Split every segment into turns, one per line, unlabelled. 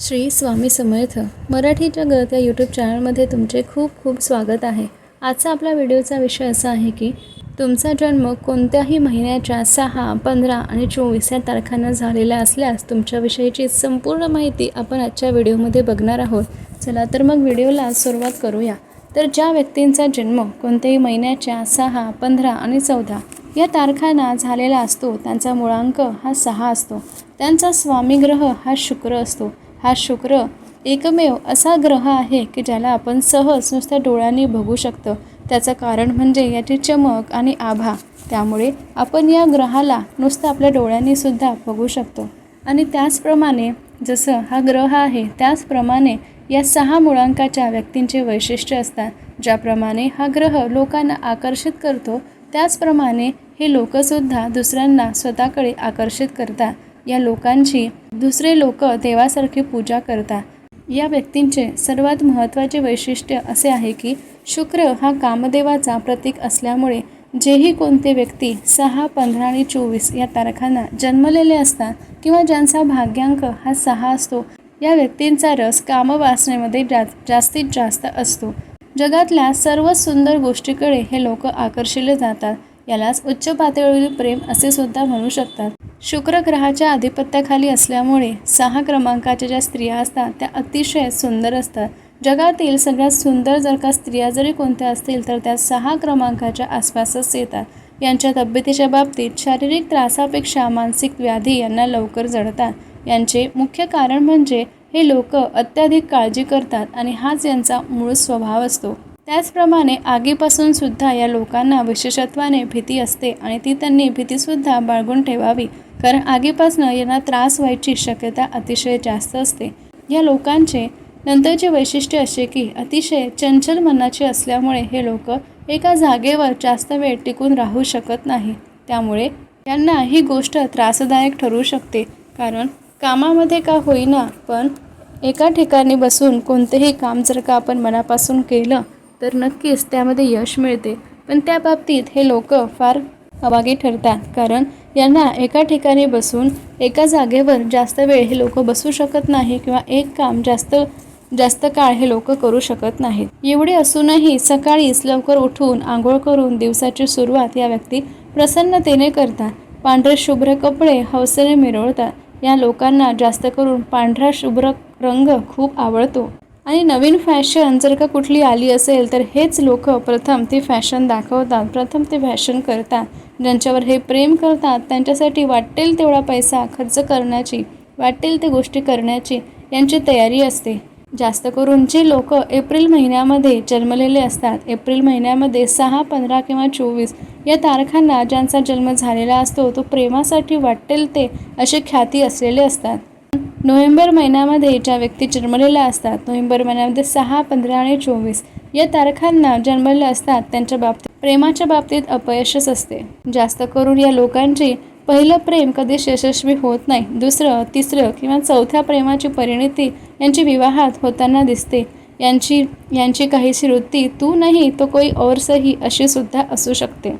श्री स्वामी समर्थ मराठीच्या गळत या यूट्यूब चॅनलमध्ये तुमचे खूप खूप स्वागत आहे. आजचा आपला व्हिडिओचा विषय असा आहे की तुमचा जन्म कोणत्याही महिन्याच्या सहा पंधरा आणि चोवीस या तारखांना झालेला असल्यास तुमच्याविषयीची संपूर्ण माहिती आपण आजच्या व्हिडिओमध्ये बघणार आहोत. चला तर मग व्हिडिओला सुरुवात करूया. तर ज्या व्यक्तींचा जन्म कोणत्याही महिन्याच्या सहा पंधरा आणि चौदा या तारखांना झालेला असतो त्यांचा मुळांक हा सहा असतो. त्यांचा स्वामी ग्रह हा शुक्र असतो. हा शुक्र एकमेव असा ग्रह आहे की ज्याला आपण सहज नुसत्या डोळ्यांनी बघू शकतो. त्याचं कारण म्हणजे याची चमक आणि आभा. त्यामुळे आपण या ग्रहाला नुसतं आपल्या डोळ्यांनीसुद्धा बघू शकतो. आणि त्याचप्रमाणे जसं हा ग्रह आहे त्याचप्रमाणे या सहा मुळांकाच्या व्यक्तींचे वैशिष्ट्य असतात. ज्याप्रमाणे हा ग्रह लोकांना आकर्षित करतो त्याचप्रमाणे हे लोकसुद्धा दुसऱ्यांना स्वतःकडे आकर्षित करतात. या लोकांची दुसरे लोक देवासारखी पूजा करतात. या व्यक्तींचे सर्वात महत्त्वाचे वैशिष्ट्य असे आहे की शुक्र हा कामदेवाचा प्रतीक असल्यामुळे जेही कोणते व्यक्ती सहा पंधरा आणि चोवीस या तारखांना जन्मलेले असतात किंवा ज्यांचा भाग्यांक हा सहा असतो या व्यक्तींचा रस कामवासनेमध्ये जा जास्तीत जास्त असतो. जगातल्या सर्व सुंदर गोष्टीकडे हे लोक आकर्षिले जातात. यालाच उच्च पातळीवरील प्रेम असे सुद्धा म्हणू शकतात. शुक्र ग्रहाच्या आधिपत्याखाली असल्यामुळे सहा क्रमांकाच्या ज्या स्त्रिया असतात त्या अतिशय सुंदर असतात. जगातील सगळ्यात सुंदर जर का स्त्रिया जरी कोणत्या असतील तर त्या सहा क्रमांकाच्या आसपासच येतात. यांच्या तब्येतीच्या बाबतीत शारीरिक त्रासापेक्षा मानसिक व्याधी यांना लवकर जडतात. यांचे मुख्य कारण म्हणजे हे लोक अत्याधिक काळजी करतात आणि हाच यांचा मूळ स्वभाव असतो. त्याचप्रमाणे आगीपासून सुद्धा या लोकांना विशेषत्वाने भीती असते आणि ती त्यांनी भीतीसुद्धा बाळगून ठेवावी. कारण आगीपासून यांना त्रास व्हायची शक्यता अतिशय जास्त असते. या लोकांचे नंतरचे वैशिष्ट्य असे की अतिशय चंचल मनाचे असल्यामुळे हे लोक एका जागेवर जास्त वेळ टिकून राहू शकत नाही. त्यामुळे यांना ही गोष्ट त्रासदायक ठरू शकते. कारण कामामध्ये का होईना पण एका ठिकाणी बसून कोणतेही काम जर का आपण मनापासून केलं तर नक्कीच त्यामध्ये यश मिळते. पण त्या बाबतीत हे लोक फार अभागी ठरतात. कारण यांना एका ठिकाणी बसून एका जागेवर जास्त वेळ हे लोक बसू शकत नाही किंवा एक काम जास्त जास्त काळ हे लोक करू शकत नाहीत. एवढे असूनही सकाळीच लवकर उठून आंघोळ करून दिवसाची सुरुवात या व्यक्ती प्रसन्नतेने करतात. पांढरे शुभ्र कपडे हौसेने मिरवतात. या लोकांना जास्त करून पांढरा शुभ्र रंग खूप आवडतो. आणि नवीन फॅशन जर का कुठली आली असेल तर हेच लोक प्रथम ती फॅशन दाखवतात. प्रथम ते फॅशन करतात. ज्यांच्यावर हे प्रेम करतात त्यांच्यासाठी वाटेल तेवढा पैसा खर्च करण्याची वाटेल ते गोष्टी करण्याची यांची तयारी असते. जास्त करून जे लोक एप्रिल महिन्यामध्ये जन्मलेले असतात एप्रिल महिन्यामध्ये सहा पंधरा किंवा चोवीस या तारखांना ज्यांचा जन्म झालेला असतो तो प्रेमासाठी वाटेल ते असे ख्याती असलेले असतात. नोव्हेंबर महिन्यामध्ये ज्या व्यक्ती जन्मलेल्या असतात नोव्हेंबर महिन्यामध्ये सहा पंधरा आणि चोवीस या तारखांना जन्मलेल्या असतात त्यांच्या बाबतीत प्रेमाच्या बाबतीत अपयशच असते. जास्त करून या लोकांची पहिलं प्रेम कधीच यशस्वी होत नाही. दुसरं तिसरं किंवा चौथ्या प्रेमाची परिणिती यांची विवाहात होताना दिसते. यांची यांची काहीशी वृत्ती तू नाही तो कोई और सही अशी सुद्धा असू शकते.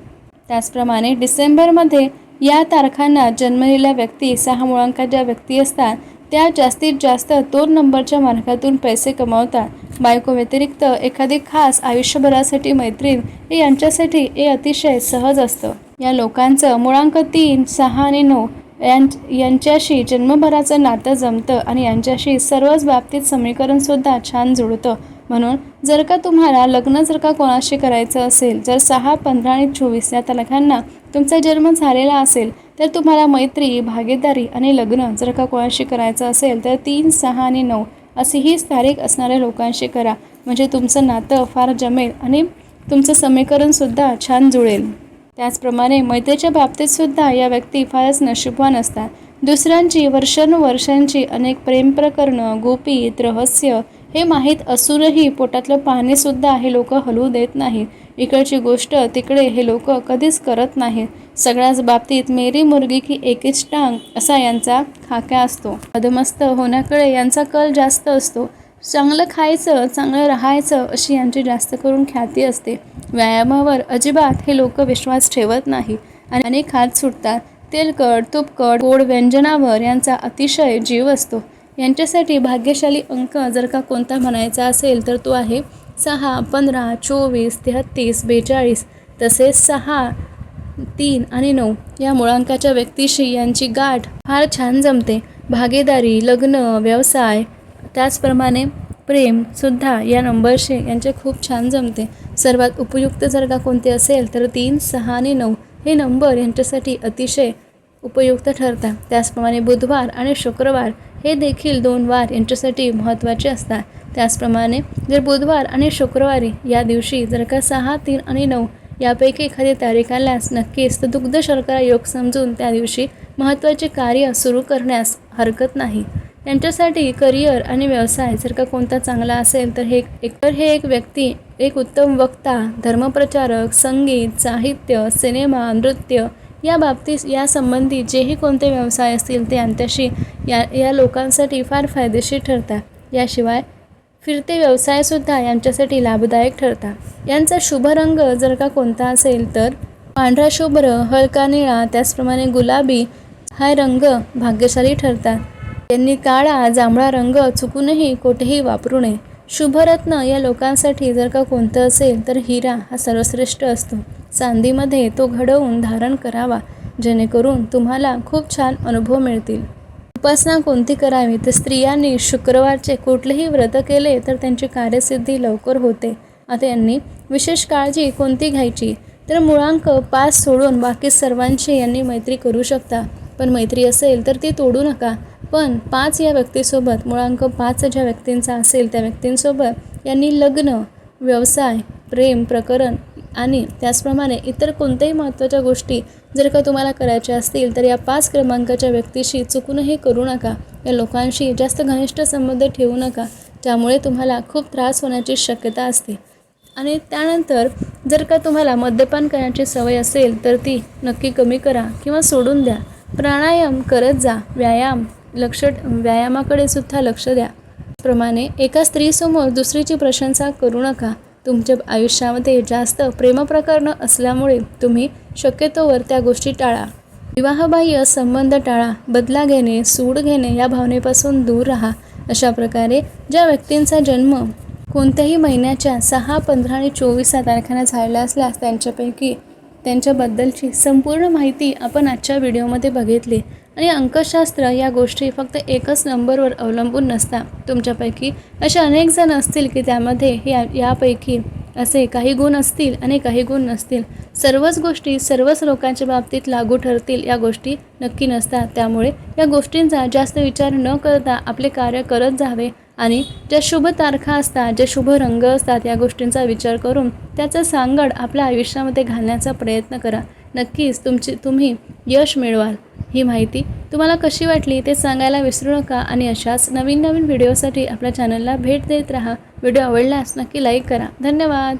त्याचप्रमाणे डिसेंबरमध्ये या तारखांना जन्मलेल्या व्यक्ती सहा मुळांका ज्या व्यक्ती असतात त्या जास्तीत जास्त दोन नंबरच्या मार्गातून पैसे कमावतात. बायको व्यतिरिक्त एखादी खास आयुष्यभरासाठी मैत्रीण हे यांच्यासाठी हे अतिशय सहज असतं. या लोकांचं मुळांक तीन सहा आणि नऊ यां यांच्याशी जन्मभराचं नातं जमतं आणि यांच्याशी सर्वच बाबतीत समीकरणसुद्धा छान जुळतं. म्हणून जर का तुम्हाला लग्न जर का कोणाशी करायचं असेल जर सहा पंधरा आणि चोवीस या तलखांना तुमचा जन्म झालेला असेल तर तुम्हाला मैत्री भागीदारी आणि लग्न जर का कोणाशी करायचं असेल तर तीन सहा आणि नऊ अशी हीच तारीख असणाऱ्या लोकांशी करा. म्हणजे तुमचं नातं फार जमेल आणि तुमचं समीकरणसुद्धा छान जुळेल. त्याचप्रमाणे मैत्रीच्या बाबतीतसुद्धा या व्यक्ती फारच नशीबवान असतात. दुसऱ्यांची वर्षानुवर्षांची अनेक प्रेमप्रकरणं गोपीत रहस्य हे माहीत असूनही पोटातलं पाणीसुद्धा हे लोक हलवू देत नाहीत. इकडची गोष्ट तिकडे हे लोक कधीच करत नाहीत. सगळ्याच बाबतीत मेरी मुर्गी की एकीच टांग असा यांचा खाक्या असतो. मधमस्त होण्याकडे यांचा कल जास्त असतो. चांगलं खायचं चांगलं राहायचं अशी यांची जास्त करून ख्याती असते. व्यायामावर अजिबात हे लोक विश्वास ठेवत नाही. आणि अनेक हात सुटतात. तेलकट तुपकट गोड व्यंजनावर यांचा अतिशय जीव असतो. यांच्यासाठी भाग्यशाली अंक जर का कोणता म्हणायचा असेल तर तो आहे सहा पंधरा चोवीस तेहत्तीस बेचाळीस तसेच सहा तीन आणि नऊ. या मुळांकाच्या व्यक्तीशी यांची गाठ फार छान जमते. भागीदारी लग्न व्यवसाय त्याचप्रमाणे प्रेमसुद्धा या नंबरशी यांचे खूप छान जमते. सर्वात उपयुक्त जर का कोणते असेल तर तीन सहा आणि नऊ हे नंबर यांच्यासाठी अतिशय उपयुक्त ठरतात. त्याचप्रमाणे बुधवार आणि शुक्रवार हे देखील दोन वार यांच्यासाठी महत्त्वाचे असतात. त्याचप्रमाणे जर बुधवार आणि शुक्रवारी या दिवशी जर का सहा तीन आणि नऊ यापैकी एखादी तारीख आल्यास नक्कीच तर दुग्ध शर्करा योग समजून त्या दिवशी महत्त्वाचे कार्य सुरू करण्यास हरकत नाही. त्यांच्यासाठी करिअर आणि व्यवसाय जर का कोणता चांगला असेल तर हे एक तर हे एक व्यक्ती एक उत्तम वक्ता धर्मप्रचारक संगीत साहित्य सिनेमा नृत्य या बाबतीत यासंबंधी जेही कोणते व्यवसाय असतील ते यांच्याशी या या लोकांसाठी फार फायदेशीर ठरतात. याशिवाय फिरते व्यवसायसुद्धा यांच्यासाठी लाभदायक ठरतात. यांचा शुभ रंग जर का कोणता असेल तर पांढरा शुभ्र हलका निळा त्याचप्रमाणे गुलाबी हा रंग भाग्यशाली ठरतात. त्यांनी काळा जांभळा रंग चुकूनही कोठेही वापरू नये. शुभरत्न या लोकांसाठी जर का कोणतं असेल तर हिरा हा सर्वश्रेष्ठ असतो. चांदीमध्ये तो घडवून धारण करावा जेणेकरून तुम्हाला खूप छान अनुभव मिळतील. उपासना कोणती करावी? तर स्त्रियांनी शुक्रवारचे कुठलेही व्रत केले तर त्यांची कार्यसिद्धी लवकर होते. आता यांनी विशेष काळजी कोणती घ्यायची? तर मुळांक पाच सोडून बाकी सर्वांशी यांनी मैत्री करू शकता. पण मैत्री असेल तर ती तोडू नका. पण पाच या व्यक्तीसोबत मुळांक पाच ज्या व्यक्तींचा असेल त्या व्यक्तींसोबत यांनी लग्न व्यवसाय प्रेम प्रकरण आणि त्याचप्रमाणे इतर कोणत्याही महत्त्वाच्या गोष्टी जर का तुम्हाला करायचे असतील तर या पाच क्रमांकाच्या व्यक्तीशी चुकूनही करू नका. या लोकांशी जास्त घनिष्ठ संबंध ठेवू नका. त्यामुळे तुम्हाला खूप त्रास होण्याची शक्यता असते. आणि त्यानंतर जर का तुम्हाला मद्यपान करण्याची सवय असेल तर ती नक्की कमी करा किंवा सोडून द्या. प्राणायाम करत जा. व्यायाम लक्ष व्यायामाकडे सुद्धा लक्ष द्या. प्रमाणे एका स्त्रीसमोर दुसरीची प्रशंसा करू नका. तुमच्या आयुष्यामध्ये जास्त प्रेमप्रकरणं असल्यामुळे तुम्ही शक्यतोवर त्या गोष्टी टाळा. विवाहबाह्य संबंध टाळा बदला घेणे सूड घेणे या भावनेपासून दूर राहा अशा प्रकारे ज्या व्यक्तींचा जन्म कोणत्याही महिन्याच्या सहा पंधरा आणि चोवीस या तारखांना झालेला असल्यास त्यांच्यापैकी त्यांच्याबद्दलची संपूर्ण माहिती आपण आजच्या व्हिडिओमध्ये बघितली. आणि अंकशास्त्र या गोष्टी फक्त एकच नंबरवर अवलंबून नसता तुमच्यापैकी असे अनेक जण असतील की त्यामध्ये या यापैकी असे काही गुण असतील आणि काही गुण नसतील. सर्वच गोष्टी सर्वच लोकांच्या बाबतीत लागू ठरतील या गोष्टी नक्की नसतात. त्यामुळे या गोष्टींचा जास्त विचार न करता आपले कार्य करत जावे आणि ज्या शुभ तारखा असतात जे शुभ रंग असतात या गोष्टींचा विचार करून त्याचं सांगड आपल्या आयुष्यामध्ये घालण्याचा प्रयत्न करा. नक्कीच तुमची तुम्ही यश मिळवाल. ही माहिती तुम्हाला कशी वाटली ते सांगायला विसरू नका आणि अशाच नवीन नवीन व्हिडिओसाठी आपल्या चॅनलला भेट देत राहा. व्हिडिओ आवडल्यास नक्की लाईक करा. धन्यवाद.